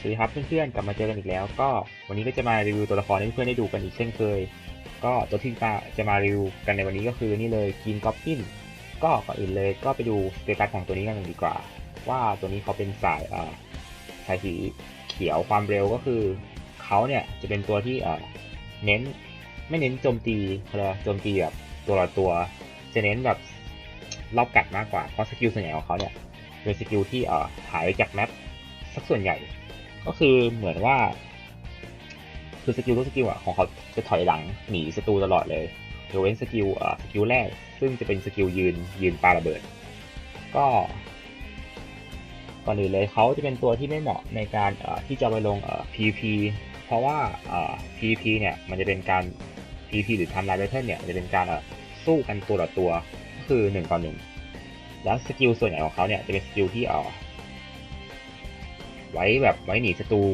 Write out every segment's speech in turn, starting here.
สวัสดีครับเพื่อนๆกลับมาเจอกันอีกแล้ว ก็วันนี้ก็จะมารีวิวตัวละครให้เพื่อนได้ดูกันอีกเช่นเคย ก็ตัวที่จะมารีวิวกันในวันนี้ก็คือนี่เลยกินก๊อปปินก็ก่อนอื่นเลยก็ไปดูสเตตัสของตัวนี้กันดีกว่า ว่าตัวนี้เขาเป็นสายเอ่อสายสีเขียวความเร็วก็คือเขาเนี่ยจะเป็นตัวที่เอ่อเน้นไม่เน้นโจมตีอะไรยโจมตีแบบตัวละตัว จะเน้นแบบรอบกัดมากกว่าเพราะสกิลส่วนใหญ่ของเขาเนี่ยเป็นสกิลที่เอ่อหายจากแมปสักส่วนใหญ่ ก็คือเหมือนว่า คือสกิลทุกสกิลอะของเขาจะถอยหลังหนีศัตรูตลอดเลยยกเว้นสกิลเอ่อสกิลแรก ซึ่งจะเป็นสกิลยืนยืนปาระเบิด ก็ก่อนอื่นเลยเขาจะเป็นตัวที่ไม่เหมาะในการเอ่อที่จะไปลงเอ่อ PVP เพราะว่าเอ่อ PVP เนี่ยมันจะเป็นการ PVP หรือ Time Life Battle เนี่ยจะเป็นการเอ่อสู้กันตัวต่อตัวก็คือหนึ่งต่อหนึ่งแล้วสกิลส่วนใหญ่ของเขาเนี่ยจะเป็นสกิลที่เอ่อ ไว้แบบไว้หนีศัตรู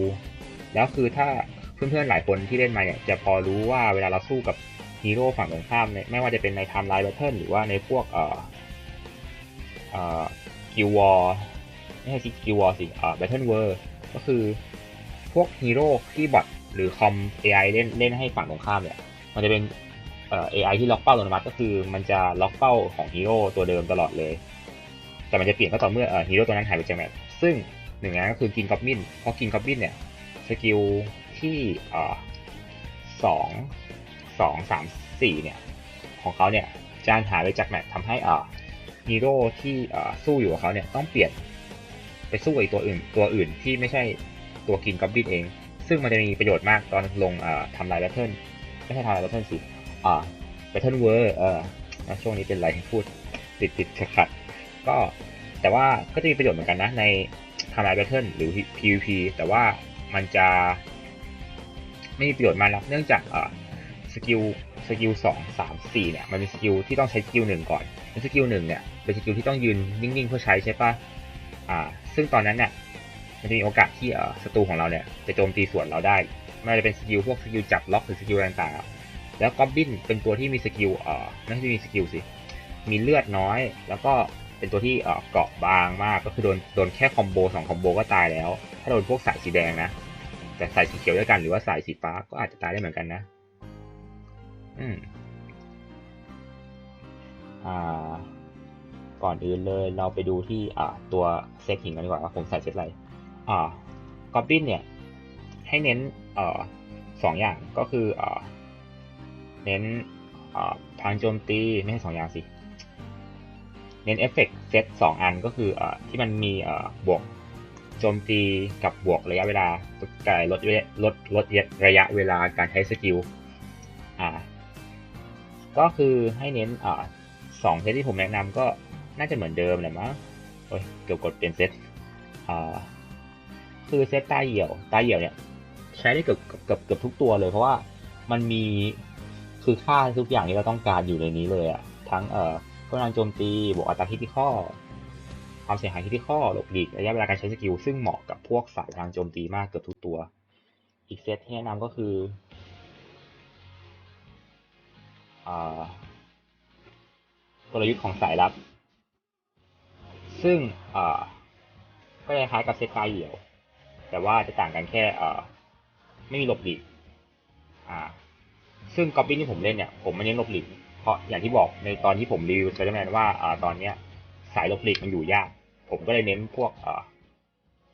แล้วคือถ้าเพื่อนๆหลายคนที่เล่นมาเนี่ยจะพอรู้ว่าเวลาเราสู้กับฮีโร่ฝั่งตรงข้ามเนี่ยไม่ว่าจะเป็นในไทม์ไลน์แบทเทิลหรือว่าในพวกเอ่อเอ่อกิววอร์ไม่ใช่กิววอร์สิเอ่อแบทเทิลเวอร์ก็คือพวกฮีโร่ที่บอทหรือคอม AI เล่นเล่นให้ฝั่งตรงข้ามเนี่ยมันจะเป็นเอ่อ AI ที่ล็อกเป้าอัตโนมัติก็คือมันจะล็อกเป้าของฮีโร่ตัวเดิมตลอดเลย แต่มันจะเปลี่ยนก็ต่อเมื่อเอ่อฮีโร่ตัวนั้นหายไปจากแมปซึ่ง หนึ่งในนั้นก็คือกินกอบบินเพราะกินกอบบินเนี่ยสกิลที่สองสองสามสี่เนี่ยของเขาเนี่ยจานหายไปจากแมปทำให้อ่อฮีโร่ที่สู้อยู่กับเขาเนี่ยต้องเปลี่ยนไปสู้กับอีกตัวอื่นตัวอื่นที่ไม่ใช่ตัวกินกอบบินเอง ซึ่งมันจะมีประโยชน์มากตอนลงทำลายแบทเทิลไม่ใช่ทำลายแบทเทิลสิแบทเทิลเวอร์เออช่วงนี้เป็นไรพูดติดติดขัดขัดก็แต่ว่าก็จะมีประโยชน์เหมือนกันนะใน ทำลายแบทเทิลหรือ PVP แต่ว่ามันจะไม่มีประโยชน์มากนักเนื่องจากอ่าสกิลสกิลสองสามสี่เนี่ยมันเป็นสกิลที่ต้องใช้สกิลหนึ่งก่อนในสกิลหนึ่งเนี่ยเป็นสกิลที่ต้องยืนนิ่งๆเพื่อใช้ใช่ปะอ่า ซึ่งตอนนั้นเนี่ยมันจะมีโอกาสที่เอ่อศัตรูของเราเนี่ยจะโจมตีส่วนเราได้ไม่ว่าจะเป็นสกิลพวกสกิลจับล็อกหรือสกิลต่างๆแล้วก็บบินเป็นตัวที่มีสกิลเอ่อไม่ใช่มีสกิลสิมีเลือดน้อย แล้วก็ เป็นตัวที่เกาะบางมากก็คือโดนโดนแค่คอมโบสองคอมโบก็ตายแล้ว ถ้าโดนพวกสายสีแดงนะแต่สายสีเขียวด้วยกันหรือว่าสายสีฟ้าก็อาจจะตายได้เหมือนกันนะ อืมอ่า ก่อนอื่นเลยเราไปดูที่อ่าตัวเซ็ตหินกันดีกว่าว่าผมใส่เซตอะไร อ่ากอบบินเนี่ย ให้เน้นเอ่อสองอย่างก็คืออ่าเน้นอ่าทางโจมตีไม่ใช่สองอย่างสิ เน้นเอฟเฟกต์เซตสองอันก็คืออที่มันมีบวกโจมตีกับบวกระยะเวลาการลดลดลดระยะเวลาการใช้สกิลอ่าก็คือให้เน้นอ่าสองเซตที่ผมแนะนำก็น่าจะเหมือนเดิมแหละมั้งโอ้ยเกี่ยวกดเปลี่ยนเซตอ่าคือเซตตาเหี่ยวตาเหี่ยวเนี่ยใช้ได้เกือบเกือบเกือบทุกตัวเลยเพราะว่ามันมีคือค่าทุกอย่างที่เราต้องการอยู่ในนี้เลยอะทั้งเอ่อ อกำลังโจมตีบวกอัตราฮิตที่ข้อความเสียหายฮิตที่ข้อหลบหลีกระยะเวลาการใช้สกิล ซึ่งเหมาะกับพวกสายทางโจมตีมากเกือบทุกตัว อีกเซตที่แนะนำก็คืออกลยุทธ์ของสายลับ ซึ่งก็คล้ายกับเซตตาเหี่ยว แต่ว่าจะต่างกันแค่ไม่มีหลบหลีกซึ่งกอบบินที่ผมเล่นเนี่ย ผมไม่เน้นหลบหลีก เพราะอย่างที่บอกในตอนที่ผมรีวิวสไปเดอร์แมนว่าอ่าตอนเนี้ยสายลบหลีกมันอยู่ยาก ผมก็เลยเน้นพวก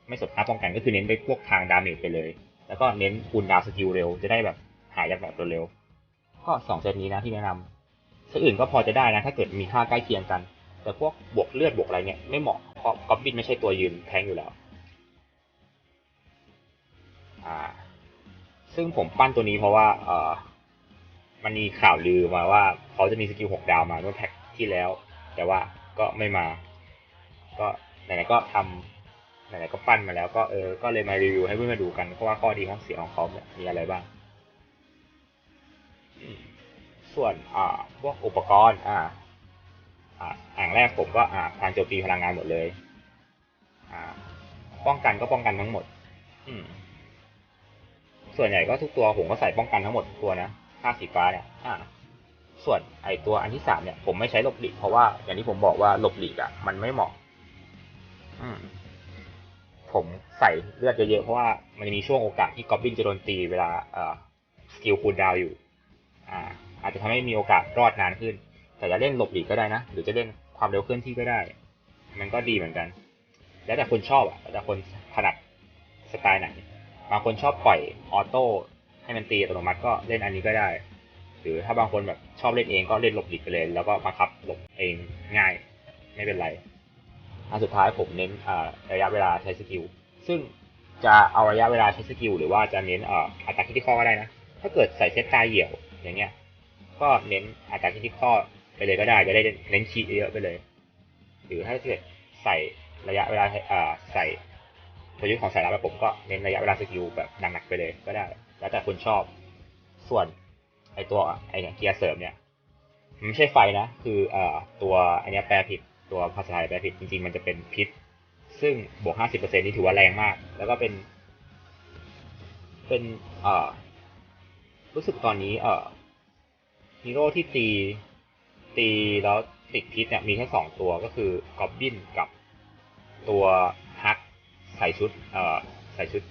ไม่สดท้าป้องกันก็คือเน้นไปพวกทางดาเมจไปเลย แล้วก็เน้นคูลดาวสกิลเร็วจะได้แบบหายจากแบบเร็วก็สองเซตนี้นะที่แนะนำเซตอื่นก็พอจะได้นะ ถ้าเกิดมีค่าใกล้เคียงกัน แต่พวกบวกเลือดบวกอะไรเนี่ยไม่เหมาะเพราะกอบบินไม่ใช่ตัวยืนแทงอยู่แล้วอ่าซึ่งผมปั้นตัวนี้เพราะว่าเออ มันมีข่าวลือมาว่าเขาจะมีสกิลหกดาวมาเมื่อแพ็คที่แล้ว แต่ว่าก็ไม่มา ก็ไหนๆก็ทำไหนๆก็ปั้นมาแล้ว ก็เออ ก็เลยมารีวิวให้เพื่อนมาดูกันเพราะว่าข้อดีข้อเสียของเขาเนี่ยมีอะไรบ้าง ส่วนอ่าพวกอุปกรณ์ อ่า อ่าอย่างแรกผมก็อ่าทางโจมตีพลังงานหมดเลย อ่า ป้องกันก็ป้องกันทั้งหมด อืมส่วนใหญ่ก็ทุกตัวผมก็ใส่ป้องกันทั้งหมดทุกตัวนะ ค่าสีฟ้าเนี่ยอ่าส่วนไอตัวอันที่สามเนี่ยผมไม่ใช้หลบหลีกเพราะว่าอย่างที่ผมบอกว่าหลบหลีกอะมันไม่เหมาะ อืม ผมใส่เลือดเยอะๆเพราะว่ามันจะมีช่วงโอกาสที่กอบบินจะโดนตีเวลาเอ่อสกิลคูลดาวอยู่ อ่า อาจจะทำให้มีโอกาสรอดนานขึ้น แต่จะเล่นหลบหลีกก็ได้นะ หรือจะเล่นความเร็วเคลื่อนที่ก็ได้ มันก็ดีเหมือนกัน แล้วแต่คนชอบอะแล้วแต่คนถนัดสไตล์ไหนบางคนชอบปล่อยออโต้ ให้มันตีอัตโนมัติก็เล่นอันนี้ก็ได้ หรือถ้าบางคนแบบชอบเล่นเองก็เล่นหลบหลีกไปเลย แล้วก็บังคับหลบเองง่ายไม่เป็นไร อันสุดท้ายผมเน้นระยะเวลาใช้สกิล ซึ่งจะเอาระยะเวลาใช้สกิลหรือว่าจะเน้นอ่าอัตราคิดที่ข้อก็ได้นะ ถ้าเกิดใส่เซตตาเหี่ยวอย่างเงี้ย ก็เน้นอัตราคิดที่ข้อไปเลยก็ได้จะได้เน้นคีเยอะไปเลย หรือถ้าเกิดใส่ระยะเวลาอ่าใส่ประยุทธ์ของสายลับแบบผมก็เน้นระยะเวลาสกิลแบบหนักๆไปเลยก็ได้ แล้วแต่คุณชอบ ส่วนไอตัวไอเนี่ยเกียร์เสริมเนี่ยมันไม่ใช่ไฟนะ คือเอ่อตัวอันนี้แปลผิดตัวภาษาไทยแปลผิดจริง ๆ มันจะเป็นพิษ ซึ่งบวก50%นี่ถือว่าแรงมาก แล้วก็เป็น เป็นเอ่อรู้สึกตอนนี้เอ่อฮีโร่ที่ตี ตีแล้วติดพิษเนี่ยมีแค่สองตัวก็คือกอบบินกับตัวฮักใส่ชุดเอ่อใส่ชุด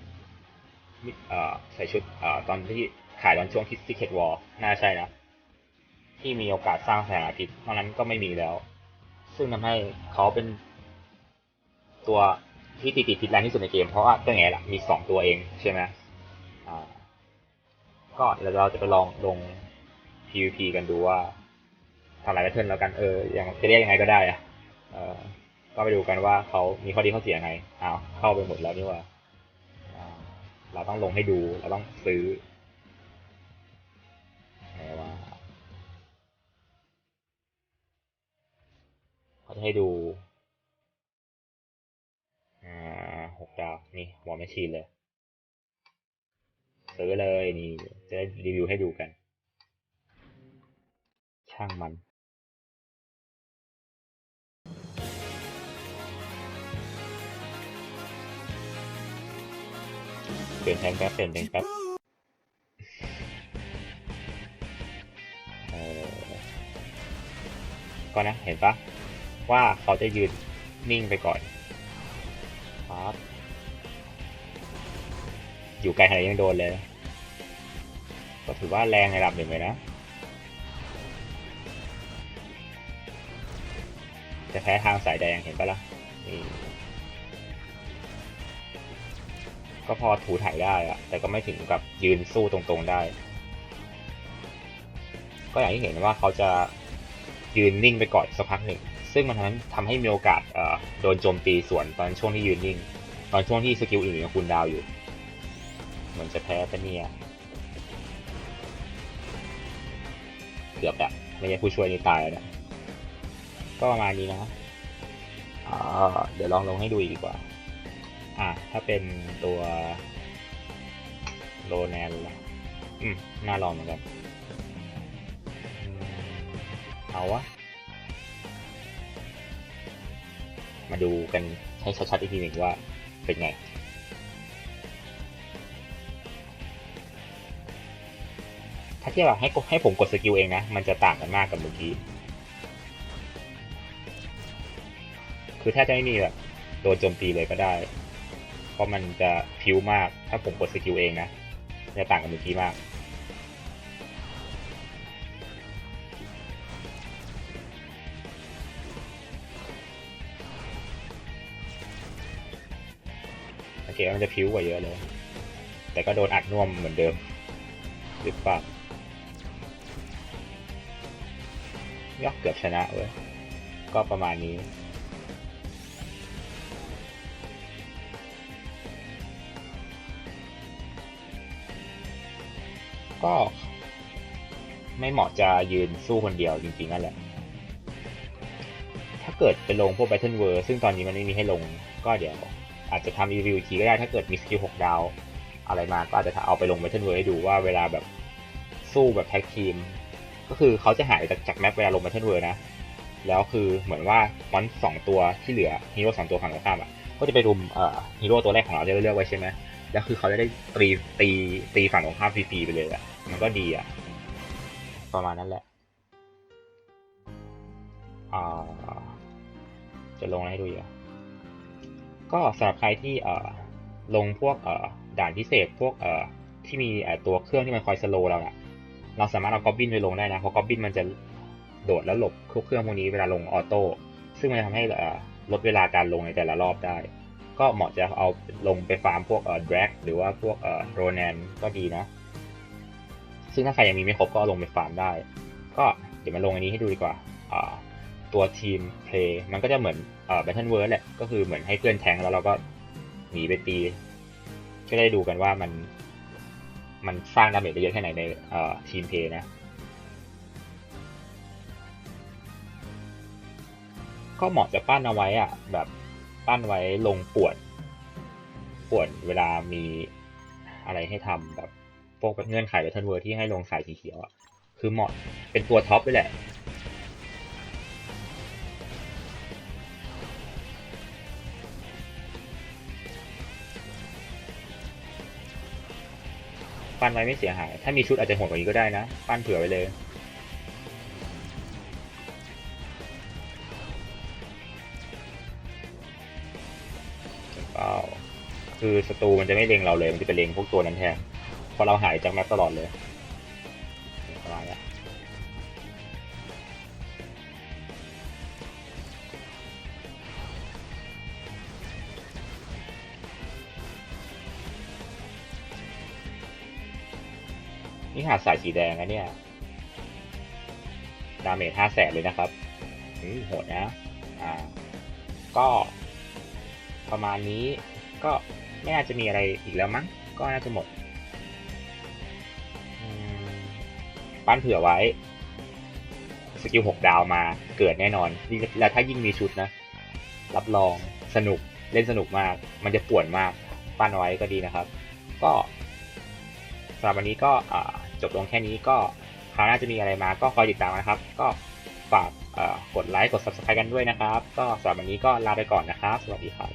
ใส่ชุดอตอนที่ขายตอนช่วงที่ Secret War น่าใช่นะ ที่มีโอกาสสร้างแสงอาทิตย์เท่านั้นก็ไม่มีแล้ว ซึ่งทำให้เขาเป็นตัวที่ติดติดพิษแรงที่สุดในเกม เพราะว่าก็ไงล่ะ มีสองตัวเองใช่ไหมก็เดี๋ยวเราจะไปลองลง PVP กันดูว่าทำลายแพทเทิร์นแล้วกันเอออย่างจะเรียกยังไงก็ได้อะเออก็ไปดูกันว่าเขามีข้อดีข้อเสียยังไงอ้าวเข้าไปหมดแล้วนี่ว่า เราต้องลงให้ดู เราต้องซื้อไหนว่าเขาจะให้ดูอ่าหกดาว นี่หัวแมชชีนเลย ซื้อเลย นี่ จะได้รีวิวให้ดูกัน ช่างมัน เปลี่ยนแทงแป๊บเปลี่ยนแทงแป๊บเออก็นะ เห็นปะว่าเขาจะยืนนิ่งไปก่อนครับอยู่ไกลขนาดยังโดนเลย ก็ถือว่าแรงในระดับหนึ่งเลยนะ จะแพ้ทางสายแดงเห็นปะล่ะนี่ ก็พอถูถ่ายได้อะแต่ก็ไม่ถึงกับยืนสู้ตรงๆได้ ก็อย่างที่เห็นว่าเขาจะยืนนิ่งไปก่อนสักพักหนึ่ง ซึ่งมันทำให้ทำให้มีโอกาสโดนโจมตีส่วนตอนช่วงที่ยืนนิ่ง ตอนช่วงที่สกิลอื่นยังคูลดาวอยู่ เหมือนจะแพ้ปะเนี่ยเกือบอะไม่ใช่ผู้ช่วยนี่ตายแล้วนะก็ประมาณนี้นะอ่าเดี๋ยวลองลงให้ดูอีกดีกว่า อะถ้าเป็นตัวโลแนนล่ะอืม น่าลองเหมือนกัน เอาวะ มาดูกันให้ชัดๆอีกทีหนึ่งว่าเป็นไงถ้าเทียบให้ให้ผมกดสกิลเองนะ มันจะต่างกันมากกับเมื่อกี้ คือแทบจะไม่มีแบบโดนโจมตีเลยก็ได้ ราะมันจะพิ้วมาก ถ้าผมกดสกิลเองนะ จะต่างกับเมื่อกี้มาก โอเคมันจะพิ้วกว่าเยอะเลย แต่ก็โดนอัดน่วมเหมือนเดิมหรือเปล่าย่อเกือบชนะเว้ย ก็ประมาณนี้ ก็ ไม่เหมาะจะยืนสู้คนเดียวจริงๆนั่นแหละ ถ้าเกิดไปลงพวก Battle World ซึ่งตอนนี้มันไม่มีให้ลงก็เดี๋ยว อาจจะทำรีวิวอีกทีก็ได้ถ้าเกิดมีสกิล6ดาว อะไรมาก็อาจจะเอาไปลง Battle World ให้ดูว่าเวลาแบบสู้แบบแท็กทีม ก็คือเขาจะหายจากจากแมปเวลาลง Battle World นะ แล้วคือเหมือนว่ามอนสองตัวที่เหลือฮีโร่สองตัวฝั่งตรงข้ามอะก็จะไปรุมเอ่อฮีโร่ตัวแรกของเราที่เราเลือกไว้ใช่ไหม แล้วคือเขาจะได้ตีตีตีฝั่งตรงข้ามฟรีๆไปเลยอะมันก็ดีอะประมาณนั้นแหละอ่าจะลงอะให้ดูอีกอะก็สำหรับใครที่เอ่อลงพวกเอ่อด่านพิเศษพวกเอ่อที่มีเอ่อตัวเครื่องที่มันคอยสโลว์เราอะเราสามารถเอากอบบินไปลงได้นะ เพราะกอบบินมันจะโดดแล้วหลบพวกเครื่องพวกนี้เวลาลงออโต้ซึ่งมันจะทำให้ลดเวลาการลงในแต่ละรอบได้ ก็เหมาะจะเอาลงไปฟาร์มพวกเอ่อดรกหรือว่าพวกเอ่อโรแนนก็ดีนะ ซึ่งถ้าใครยังมีไม่ครบก็ลงไปฟาร์มได้ ก็เดี๋ยวมาลงอันนี้ให้ดูดีกว่าอ่าตัวทีมเพลย์มันก็จะเหมือนเอ่อ Battle World แหละก็คือเหมือนให้เพื่อนแทงแล้วเราก็หนีไปตี ก็ได้ดูกันว่ามัน มันสร้างดาเมจได้เยอะแค่ไหนในเอ่อทีมเพลย์นะก็เหมาะจะปั้นเอาไว้อะแบบ ปั้นไว้ลงปวดปวดเวลามีอะไรให้ทำแบบพวกเงื่อนไข Battle World ที่ให้ลงสายสีเขียวอะคือเหมาะเป็นตัวท็อปด้วยแหละปั้นไว้ไม่เสียหาย ถ้ามีชุดอาจจะโหดกว่านี้ก็ได้นะ ปั้นเผื่อไว้เลย คือศัตรูมันจะไม่เล็งเราเลย มันจะไปเล็งพวกตัวนั้นแทนเพราะเราหายจากแมปตลอดเลยประมาณนี้นี่หาดสายสีแดงนะเนี่ย ดาเมจห้าแสนเลยนะครับอืมโหดนะ อ่า ก็ประมาณนี้ก็ ไม่น่าจะมีอะไรอีกแล้วมั้ง ก็น่าจะหมดปั้นเผื่อไว้ สกิลหกดาวมาเกิดแน่นอน แล้วถ้ายิ่งมีชุดนะ รับรองสนุกเล่นสนุกมาก มันจะป่วนมาก ปั้นไว้ก็ดีนะครับ ก็สำหรับวันนี้ก็จบลงแค่นี้ก็คราวหน้าจะมีอะไรมาก็คอยติดตามนะครับ ก็ฝากกดไลค์กด subscribe กันด้วยนะครับ ก็สำหรับวันนี้ก็ลาไปก่อนนะครับ สวัสดีครับ